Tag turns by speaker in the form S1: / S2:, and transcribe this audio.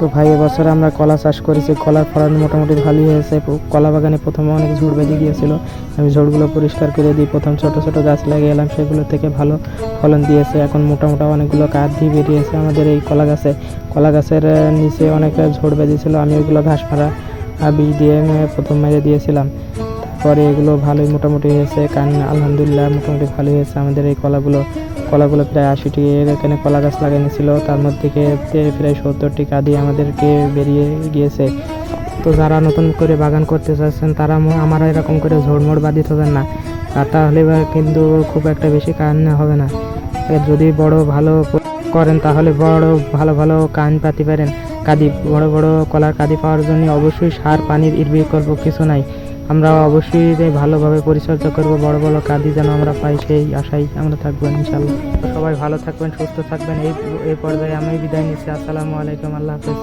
S1: তো ভাই এবছর আমরা কলা চাষ করেছি। কলার ফলন মোটামুটি ভালোই হয়েছে। কলা বাগানে প্রথমে অনেক ঝুড় বেঁধে গিয়েছিল। আমি ঝোড়গুলো পরিষ্কার করে দিই। প্রথম ছোট ছোট গাছ লাগিয়ে এলাম। সেগুলো থেকে ভালো ফলন দিয়েছে। এখন মোটামুটি অনেকগুলো কাঠ দিয়ে বেরিয়েছে আমাদের এই কলা গাছে। কলা গাছের নিচে অনেক ঝোড় বেঁধেছিল। আমি ওইগুলো ঘাস আহ, বীজ দিয়ে প্রথম মেরে দিয়েছিলাম। তারপরে এগুলো ভালোই মোটামুটি হয়েছে। কারণ আলহামদুলিল্লাহ মোটামুটি ভালোই হয়েছে আমাদের এই কলাগুলো। কলাগুলো প্রায় আশিটি এখানে কলা গাছ লাগানো তার মধ্যে প্রায়- সত্তরটি কাঁদি আমাদেরকে বেরিয়ে গিয়েছে। তো যারা নতুন করে বাগান করতে চাচ্ছেন, তারা আমার এরকম করে ঝোড়মোড় বাঁধিত হবেন না। আর তাহলে কিন্তু খুব একটা বেশি কান হবে না। যদি বড় ভালো করেন, তাহলে বড় ভালো ভালো কান পাতি পারেন। কাদি বড় বড় কলার কাদি পাওয়ার জন্য অবশ্যই সার, পানির এর বিকল্প কিছু নাই। আমরা অবশ্যই ভালোভাবে পরিচর্যা করব, বড় বড় কাজই যেন আমরা পাই, সেই আশাই আমরা থাকব ইনশাল্লাহ সবাই ভালো থাকবেন, সুস্থ থাকবেন, এই এই পর্যায়ে আমি বিদায় নিচ্ছি। আসসালামু আলাইকুম, আল্লাহ হাফেজ।